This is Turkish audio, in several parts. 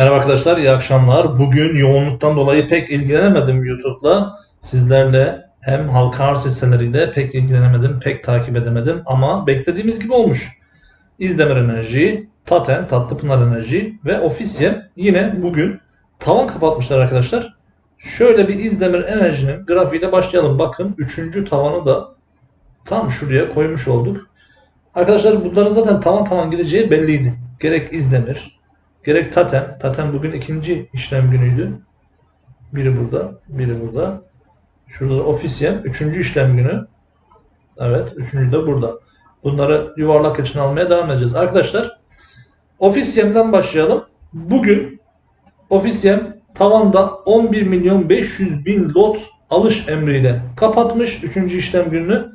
Merhaba arkadaşlar, iyi akşamlar. Bugün yoğunluktan dolayı pek ilgilenemedim YouTube'la. Sizlerle hem halka arz hisseleriyle pek ilgilenemedim, pek takip edemedim ama beklediğimiz gibi olmuş. İzdemir Enerji, Taten, Tatlıpınar Enerji ve Ofisye yine bugün tavan kapatmışlar arkadaşlar. Şöyle bir İzdemir Enerji'nin grafiğiyle başlayalım. Bakın 3. tavanı da tam şuraya koymuş olduk. Arkadaşlar bunların zaten tavan tavan gideceği belliydi. Gerek İzdemir, gerek Taten. Taten bugün ikinci işlem günüydü. Biri burada, biri burada. Şurada da Ofisyen, üçüncü işlem günü. Evet, üçüncü de burada. Bunları yuvarlak için almaya devam edeceğiz. Arkadaşlar, Ofisyem'den başlayalım. Bugün Ofisyem tavanda 11 milyon 500 bin lot alış emriyle kapatmış üçüncü işlem gününü.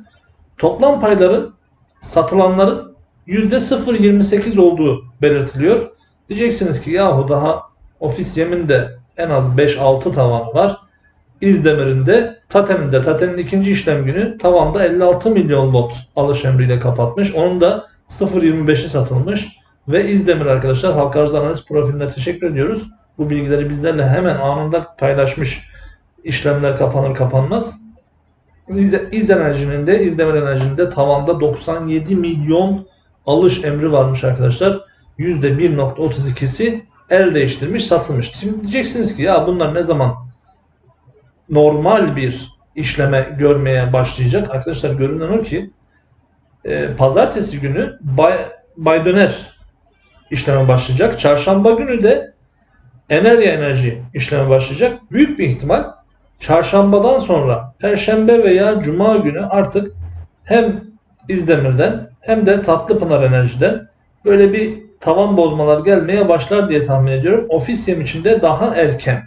Toplam payların satılanların %0.28 olduğu belirtiliyor. Diyeceksiniz ki yahu daha ofis yeminde en az 5-6 tavan var. İzdemir'in de Taten'in de Taten'in ikinci işlem günü tavanda 56 milyon lot alış emriyle kapatmış. Onun da 0.25'i satılmış. Ve İzdemir arkadaşlar halka arz analiz profiline teşekkür ediyoruz. Bu bilgileri bizlerle hemen anında paylaşmış. İşlemler kapanır kapanmaz. İzde, İz Enerji'nin de İzdemir Enerji'nin de tavanda 97 milyon alış emri varmış arkadaşlar. %1.32'si el değiştirmiş satılmış. Şimdi diyeceksiniz ki ya bunlar ne zaman normal bir işleme görmeye başlayacak? Arkadaşlar görünen o ki e, pazartesi günü Bay, Bay Döner işleme başlayacak. Çarşamba günü de Enerya Enerji işleme başlayacak. Büyük bir ihtimal çarşambadan sonra perşembe veya cuma günü artık hem İzdemir'den hem de Tatlıpınar Enerji'den böyle bir tavan bozmalar gelmeye başlar diye tahmin ediyorum. Ofis yem için de daha erken.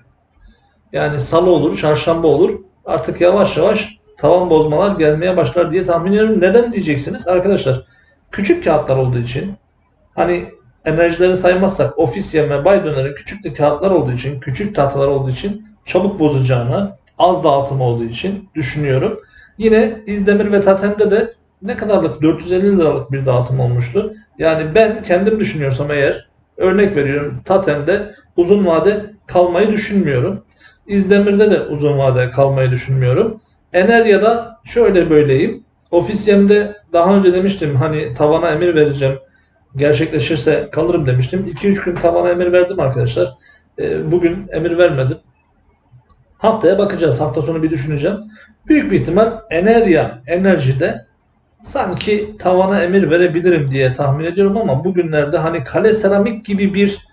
Yani salı olur, çarşamba olur. Artık yavaş yavaş tavan bozmalar gelmeye başlar diye tahmin ediyorum. Neden diyeceksiniz? Arkadaşlar küçük kağıtlar olduğu için hani enerjileri saymazsak ofis yeme bay dönerin küçük kağıtlar olduğu için, küçük tahtalar olduğu için çabuk bozacağını, az dağıtım olduğu için düşünüyorum. Yine İzdemir ve Taten'de de ne kadarlık 450 liralık bir dağıtım olmuştu. Yani ben kendim düşünüyorsam eğer örnek veriyorum Taten'de uzun vade kalmayı düşünmüyorum. İzdemir'de de uzun vade kalmayı düşünmüyorum. Enerya'da şöyle böyleyim. Ofisyemde daha önce demiştim hani tavana emir vereceğim. Gerçekleşirse kalırım demiştim. 2-3 gün tavana emir verdim arkadaşlar. Ee, Bugün emir vermedim. Haftaya bakacağız. Hafta sonu bir düşüneceğim. Büyük bir ihtimal Enerya Enerji'de sanki tavana emir verebilirim diye tahmin ediyorum ama bugünlerde hani kale seramik gibi bir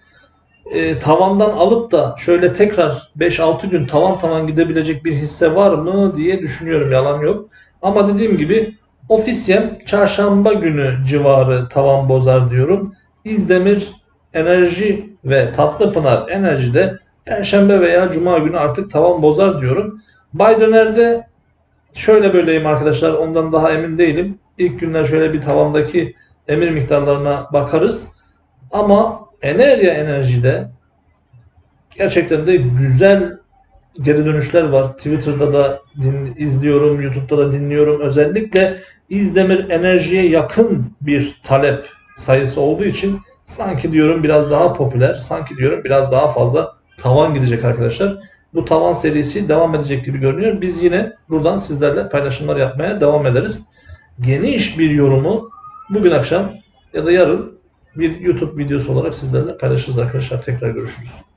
e, tavandan alıp da şöyle tekrar 5-6 gün tavan tavan gidebilecek bir hisse var mı diye düşünüyorum yalan yok. Ama dediğim gibi ofisyem çarşamba günü civarı tavan bozar diyorum. İzdemir Enerji ve Tatlıpınar Enerji'de Perşembe veya Cuma günü artık tavan bozar diyorum. Bay Döner'de Şöyle böyleyim arkadaşlar ondan daha emin değilim. İlk günler şöyle bir tavandaki emir miktarlarına bakarız. Ama Enerya Enerji'de gerçekten de güzel geri dönüşler var. Twitter'da da din, izliyorum, YouTube'da da dinliyorum. Özellikle İzdemir Enerji'ye yakın bir talep sayısı olduğu için sanki diyorum biraz daha popüler, sanki diyorum biraz daha fazla tavan gidecek arkadaşlar bu tavan serisi devam edecek gibi görünüyor. Biz yine buradan sizlerle paylaşımlar yapmaya devam ederiz. Geniş bir yorumu bugün akşam ya da yarın bir YouTube videosu olarak sizlerle paylaşırız arkadaşlar. Tekrar görüşürüz.